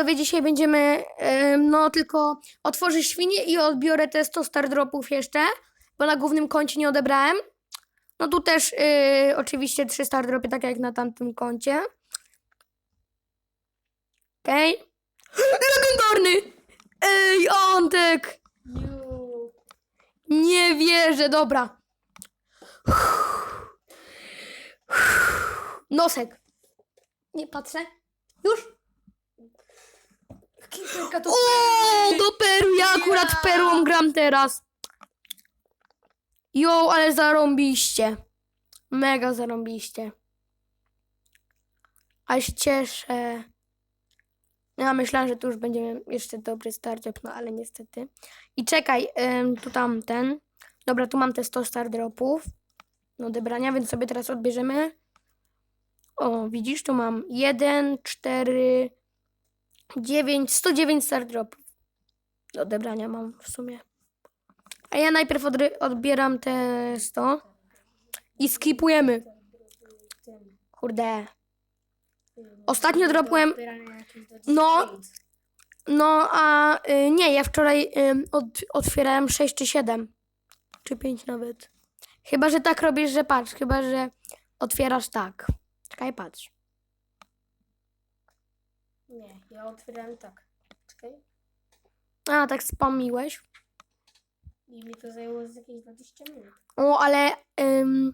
widzowie, dzisiaj będziemy, em, no tylko otworzę świnie i odbiorę te 100 star dropów jeszcze, bo na głównym koncie nie odebrałem. No tu też y, oczywiście 3 star dropy, tak jak na tamtym koncie. Okej. Legendarny! Ej, Antek! Nie wierzę, dobra. Nosek. Nie patrzę. Już? Kilka to... O, do Peru, ja akurat Ja. Perłą gram teraz. Jo, ale zarąbiście. Mega zarąbiście. A się cieszę. Ja myślałam, że tu już będziemy jeszcze dobry startup, no ale niestety. I czekaj, tu tamten. Dobra, tu mam te 100 star dropów do odebrania, więc sobie teraz odbierzemy. O, widzisz, tu mam 1, 4, 9, 109 star dropów do odebrania mam w sumie. A ja najpierw odbieram te 100 i skipujemy. Kurde. Ostatnio dropłem- No. No, a y, nie, ja wczoraj y, od, otwierałem 6 czy 7. Czy 5 nawet. Chyba, że tak robisz, że patrz. Chyba, że otwierasz tak. Czekaj, patrz. Nie, ja otwierałem tak. Czekaj. A, tak spamiłeś. I mi to zajęło z jakieś 20 minut. O, ale ym,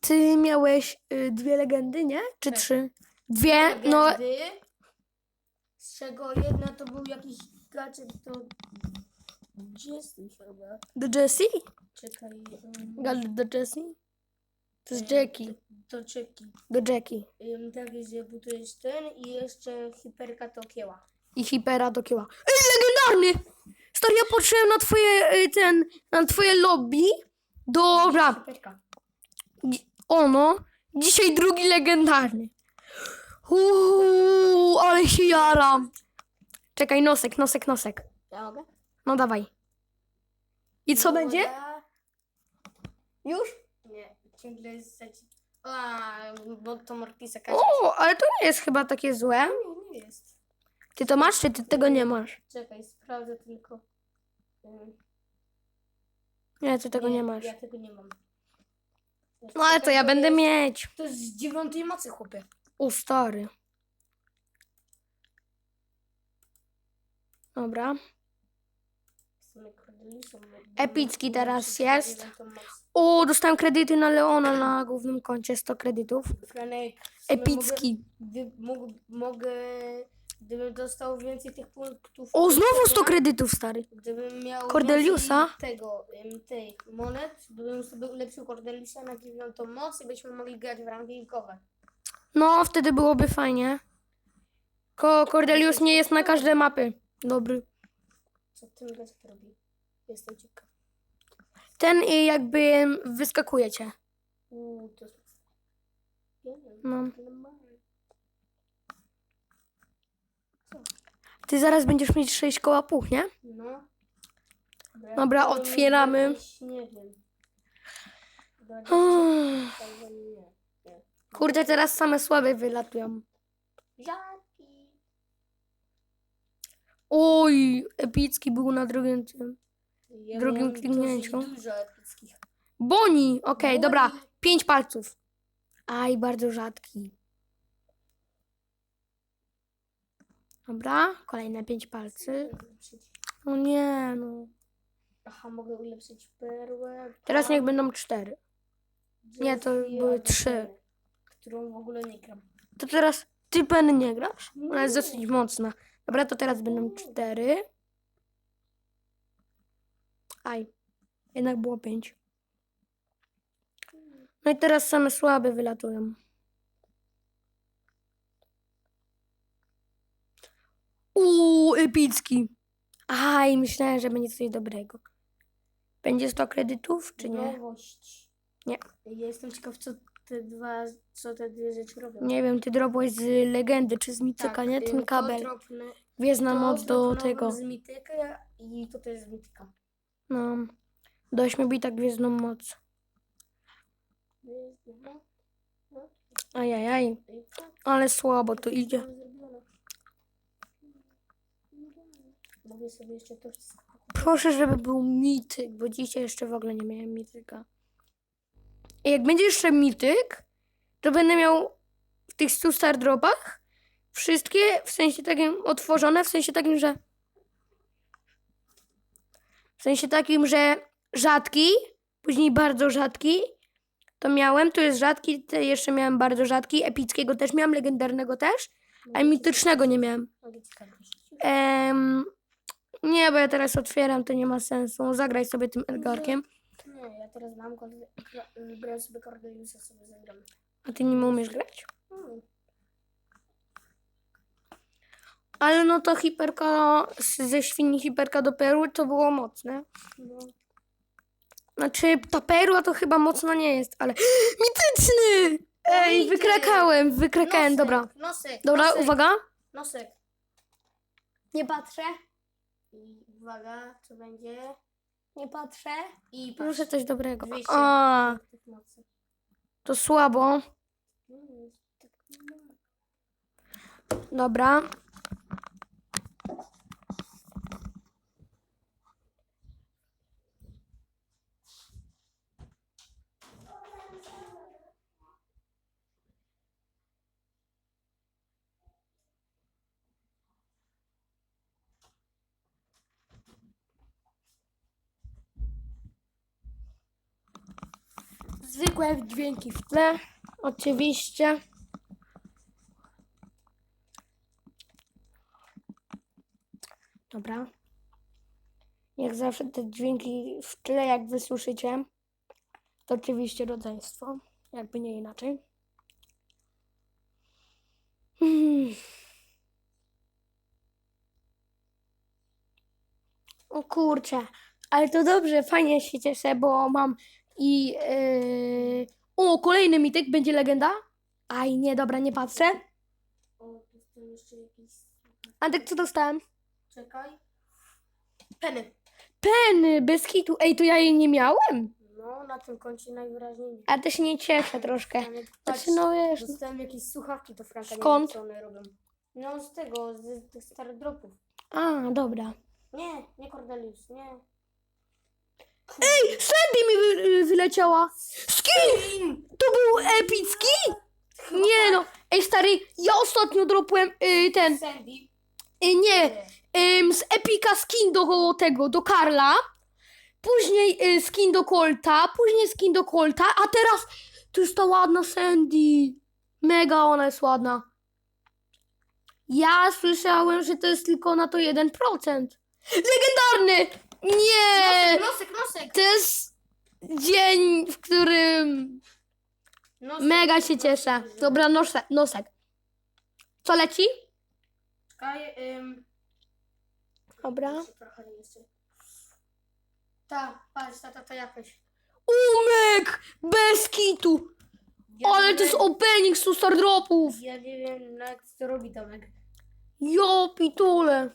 ty miałeś y, dwie legendy, nie? Czy Tak. trzy? Dwie, no Legendy, Z czego jedna to był jakiś gadżet do... Gdzie jesteś chyba? do Jessie? Czekaj. Um, Gadżet do Jessie? To jest Jackie. Do, do Jackie. Do Jackie. Um, tak jest, że budujesz ten i jeszcze hiperka to kieła. I Hipera do kieła. Ej, legendarny! Stary, ja patrzyłem na twoje, y, ten, na twoje lobby. Dobra, Hiperka. Dzi- ono. Dzisiaj drugi legendarny. Uuu, ale się jaram. Czekaj, nosek, nosek, nosek. Ja mogę? No dawaj. I co No, będzie? Już? Ciągle jest zaci... A, bo to Mortisa każe. O, ale to nie jest chyba takie złe. Nie, nie jest. Ty to masz, czy ty tego nie masz? Czekaj, sprawdzę tylko. Ym, Nie, ty tego nie, masz. Ja tego nie mam. No ale to ja będę jest, mieć. To jest z dziewiątej mocy, chłopie. O, stary. Dobra. W sumie Epicki teraz jest. dziewiątą. O, dostałem kredyty na Leona na głównym koncie, 100 kredytów. Franek, w sumie Epicki. Mogę, gdy, mógł, mogę, gdybym dostał więcej tych punktów. O, znowu 100 tego, kredytów, stary. Gdybym miał Cordeliusa? więcej tego, tych monet, bym sobie ulepszył Cordeliusa na dziewiątą moc i byśmy mogli grać w rankingowe. No, wtedy byłoby fajnie. Ko Cordelius nie jest na każde mapy. Dobry. Co ten gadżet robi? Jestem ciekaw. Ten y, jakby wyskakuje cię. Uuu, to jest... Nie wiem, No. ale Ty zaraz będziesz mieć 6 koła puch, nie? No. Dobra, to otwieramy. jakieś, Nie wiem. Dwadzieścia- Uff. albo nie. nie. Kurde, teraz same słabe wylatują. Żarki. Oj, epicki był na drugim tym. Ja Drugim miałem kliknięciu. dosyć Dużo epickich. Boni! Okej, Boni. dobra. Pięć palców. Aj, bardzo rzadki. Dobra, kolejne pięć palcy. Ulepszyć. O nie, no. Aha, mogę ulepszyć perłę. Teraz niech będą cztery. nie, to były trzy. Którą w ogóle nie gram. To teraz ty pen nie grasz? Ona jest dosyć mocna. Dobra, to teraz będą cztery. Aj, jednak było pięć. No i teraz same słabe wylatują. Uuu, epicki. Aj, myślałem, że będzie coś dobrego. Będzie 100 kredytów, czy nie? Nowość. Nie. Ja jestem ciekaw, co te dwa, co te dwie rzeczy robią. Nie wiem, ty dropłeś z legendy, czy z mityka, nie? y, Ten kabel. to moc do tego. z mityka i to też z mityka. No. Do ośmiobita gwiezdną moc. Ajajaj. Ale słabo to idzie. sobie jeszcze to Proszę, żeby był mityk, bo dzisiaj jeszcze w ogóle nie miałem mityka. I jak będzie jeszcze mityk, to będę miał w tych 100 star dropach wszystkie w sensie takim otworzone, w sensie takim, że w sensie takim, że rzadki, później bardzo rzadki, to miałem, to jest rzadki, to jeszcze miałem bardzo rzadki, epickiego też miałem, legendarnego też, a mitycznego nie miałem. Tak. Em, nie, bo ja teraz otwieram, to nie ma sensu. Zagraj sobie tym Edgarkiem. Nie, ja teraz mam go, wybrałem sobie Cordeliusa, sobie zagram. A ty nim umiesz grać? Hmm. Ale no to hiperka z- ze świni hiperka do perły to było mocne. No. Znaczy ta perła to chyba mocna nie jest, ale mityczny! Ej, Mityk! wykrakałem, wykrakałem, dobra. Nosek, Dobra, nosek, uwaga. Nosek. Nie patrzę, I uwaga, co będzie? nie patrzę. I patrz. Proszę coś dobrego. Wyjście A, tych mocy. to słabo. Mm, tak, no. Dobra. Zwykłe dźwięki w tle, oczywiście. Dobra. Jak zawsze te dźwięki w tle, jak wysłyszycie, to oczywiście rodzeństwo. Jakby nie inaczej. Hmm. O kurczę, ale to dobrze, fajnie się cieszę, bo mam i... Yy... O, kolejny mityk, będzie legenda? Aj, nie, dobra, nie patrzę. O, dostałem jeszcze jakiś... Antek, co dostałem? Czekaj. Peny. Peny, bez kitu. Ej, to ja jej nie miałem? No, na tym koncie najwyraźniej nie. A też się nie cieszę troszkę. Patrz, Znaczy, no wiesz, dostałem jakieś słuchawki do Franka, Skąd? nie wiem, co one robią. No, z tego, z tych starych dropów. A, dobra. Nie, nie Cordelius, nie. Ej, Sandy mi wy, y, wyleciała. Skin! To był epicki? Nie no. Ej, stary, ja ostatnio dropłem y, ten, Sandy. y, nie, ym, z Epika skin do tego, do Karla. Później y, skin do Colta, później skin do Colta, a teraz to jest ta ładna Sandy. Mega ona jest ładna. Ja słyszałem, że to jest tylko na to 1%. Legendarny! Nie! Nosek, nosek. To jest dzień, w którym nosek. mega się cieszę. Dobra, nosek. nosek. Co leci? Czekaj, ym... Dobra. trochę jeszcze. Ta, patrz, ta, ta, ta jakaś. Umek! Bez kitu! Ja Ale nie to jest wiem- opening 100 star dropów! Ja nie wiem, jak to robi Tomek. Jo, pitule!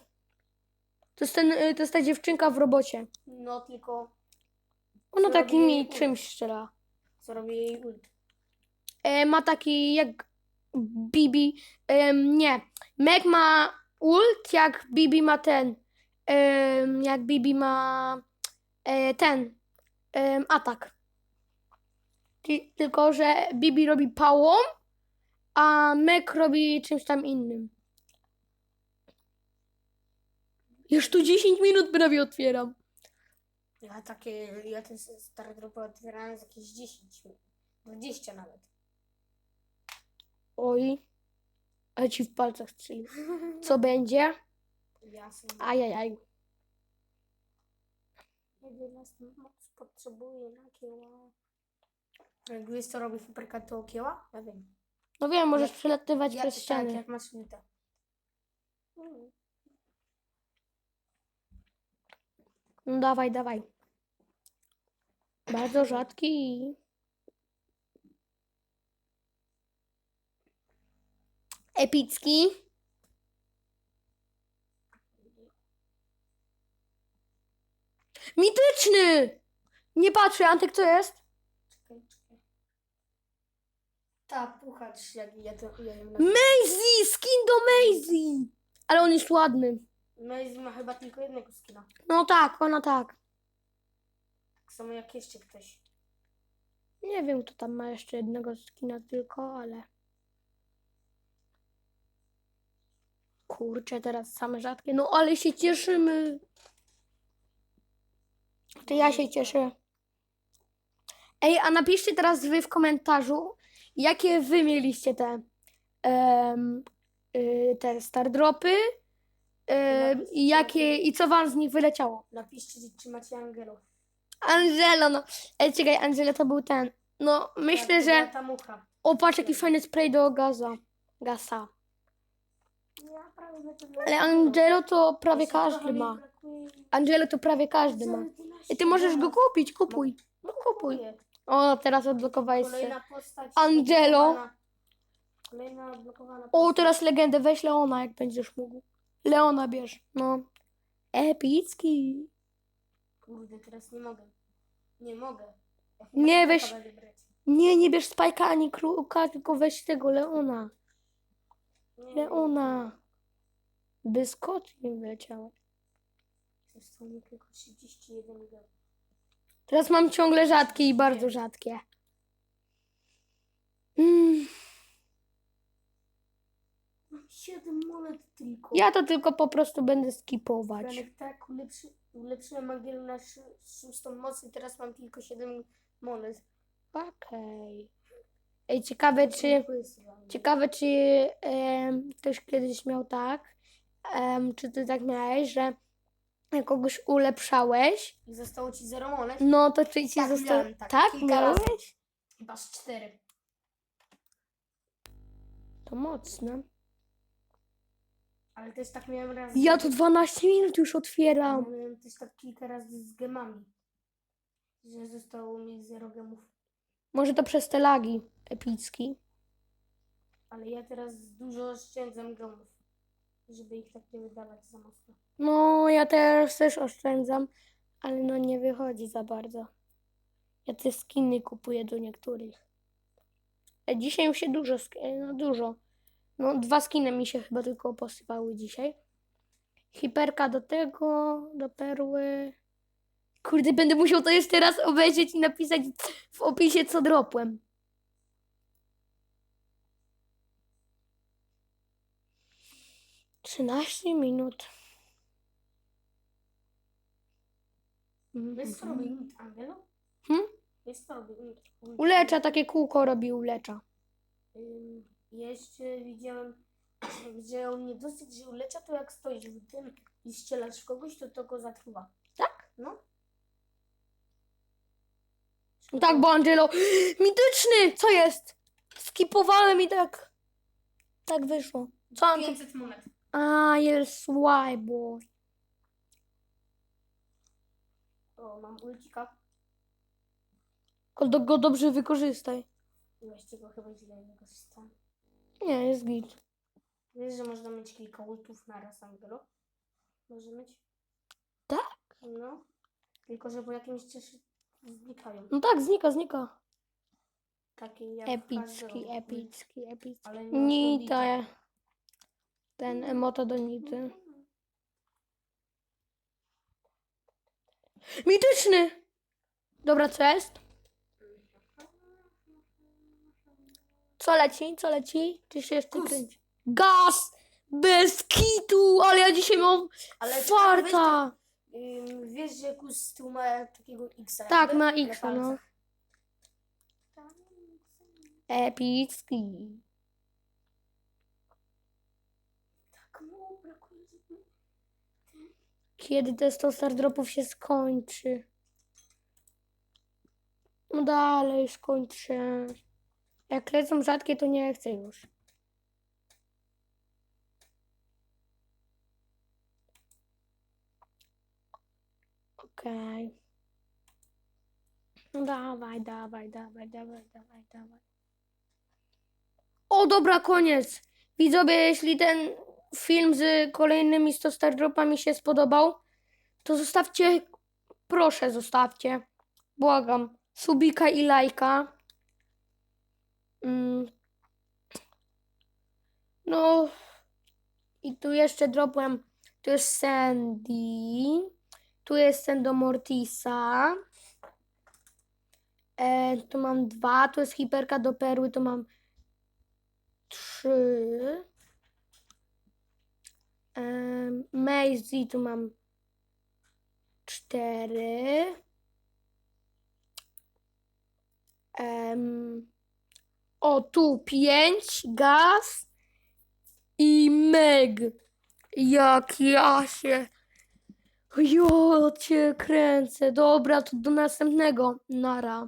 To jest, ten, y, to jest ta dziewczynka w robocie. No, tylko Ona Co takimi robi? czymś strzela. co robi jej ult. E, ma taki jak Bibi. Em, nie. Meg ma ult, jak Bibi ma ten. Em, jak Bibi ma e, ten. em, atak. Ty, tylko, że Bibi robi pałą, a Meg robi czymś tam innym. Już tu 10 minut prawie otwieram. Ja takie, ja te stare dropy otwierałem z jakieś 10, 20 nawet. Oj. Ale ci w palcach strzeli. Co będzie? Jasne. Ajajaj. Jedenastą moc potrzebuję na kieła. Jak wiesz co robi hiperka to kieła? Ja wiem. No wiem, możesz Jak- przelatywać Ja, przez tak, ściany. jak masz ulta. Mm. No dawaj, dawaj. Bardzo rzadki. Epicki. Mityczny! Nie patrzę, Antek, co jest? Czekaj, czekaj. Ta, puchacz, jak ja to ja ją na... Maisie! Skin do Maisie! Ale on jest ładny. Maze ma chyba tylko jednego skina. No tak, ona tak. Tak samo jak jeszcze ktoś. Nie wiem, kto tam ma jeszcze jednego skina tylko, ale... Kurczę, teraz same rzadkie. No ale się cieszymy. To ja się cieszę. Ej, a napiszcie teraz wy w komentarzu, jakie wy mieliście te em, y, te stardropy i jakie i co wam z nich wyleciało. Napiszcie, czy macie Angelo. Angelo, no. Ej, czekaj, Angelo to był ten. No, myślę, Tak, że... Ta mucha. O, patrz, jaki fajny spray do gaza. Gasa. Ja prawie Ale Angelo to prawie każdy ma. Angelo to prawie każdy ma. I ty możesz go kupić, kupuj. No kupuj. Kupuję. O, teraz odblokowałeś się. Kolejna postać. Angelo. odblokowana. Kolejna odblokowana O, teraz legendę, weź Leona, jak będziesz mógł. Leona bierz, no. Epicki. Kurde, teraz nie mogę. Nie mogę. Ja Nie, weź- Spike'a będę brać. Nie, nie bierz Spajka ani Kruka, tylko weź tego Leona. Nie, Leona. Byskocznie wyleciało. Zostało mi tylko 31 go. Teraz mam ciągle rzadkie i bardzo rzadkie. Mm, Mam 7 monet tylko. ja to tylko po prostu będę skipować. Franek, tak, ulepszy, ulepszyłem Angielu na szy- szóstą moc i teraz mam tylko 7 monet. Okej. Ej, ciekawe czy, ciekawe czy em, ktoś kiedyś miał tak, em, czy ty tak miałeś, że jak kogoś ulepszałeś, I zostało ci 0 monet? no to czy ci Tak, zostało... miałem tak, Tak, kilka razy. miałeś? Chyba z 4. To mocne. Ale też tak miałem raz. Ja to 12 minut już otwieram. Miałem też tak kilka razy z gemami. Że zostało mi 0 gemów. Może to przez te lagi epicki. Ale ja teraz dużo oszczędzam gemów. Żeby ich tak nie wydawać za mocno. No, ja teraz też oszczędzam, ale no nie wychodzi za bardzo. Ja te skiny kupuję do niektórych. A dzisiaj mi się dużo, sk- no dużo. No, dwa skiny mi się chyba tylko posypały dzisiaj. Hiperka do tego, do perły. Kurde, będę musiał to jeszcze raz obejrzeć i napisać w opisie, co dropłem. Trzynaście minut. Wiesz co robi Angelo? Hmm? Wiesz co robi Ulecza, takie kółko robi ulecza. Ym, Jeszcze widziałem, że on nie dosyć, że ulecza, to jak stoisz w tym i strzelasz w kogoś, to to go zatruwa. Tak? No. No tak, bo Angelo... Mityczny! Co jest? Skipowałem i tak... Tak wyszło. Co on tu... 500 monet. A, jest boy. O, mam ulcika. Go, go dobrze wykorzystaj. Właściwie go chyba źle nie korzystam. Nie, jest git. Wiesz, że można mieć kilka ultów na raz Angelo? Może mieć? Tak? No. Tylko, że po jakimś czasie znikają. No tak, znika, znika. Takie jak Epicki, epicki, epicki. Ale nie Nita. Ten emoto do nity. Mityczny! Dobra, co jest? Co leci? Co leci? Czy się jeszcze Kus. kręci? Gaz! Bez kitu! Ale ja dzisiaj mam Ale farta! Wiesz, że kus tyłu ma takiego X. Tak, ma X, no. Epicki. Tak mało brakuje, żeby... Kiedy te 100 star dropów się skończy? No dalej skończę. Jak lecą rzadkie, to nie chcę już. Okej. No dawaj, dawaj, dawaj, dawaj, dawaj, dawaj. O, dobra, koniec. Widzowie, jeśli ten film z kolejnymi 100 star dropami się spodobał, to zostawcie, proszę zostawcie, błagam, subika i lajka. Mm. No i tu jeszcze dropłem Tu jest Sandy. Tu jest Sendo Mortisa. E, tu mam dwa. Tu jest hiperka do perły. Tu mam trzy. E, Maisie tu mam cztery. O, tu pięć. Gaz i Meg. Jak ja się. Jo, cię kręcę. Dobra, to do następnego. Nara.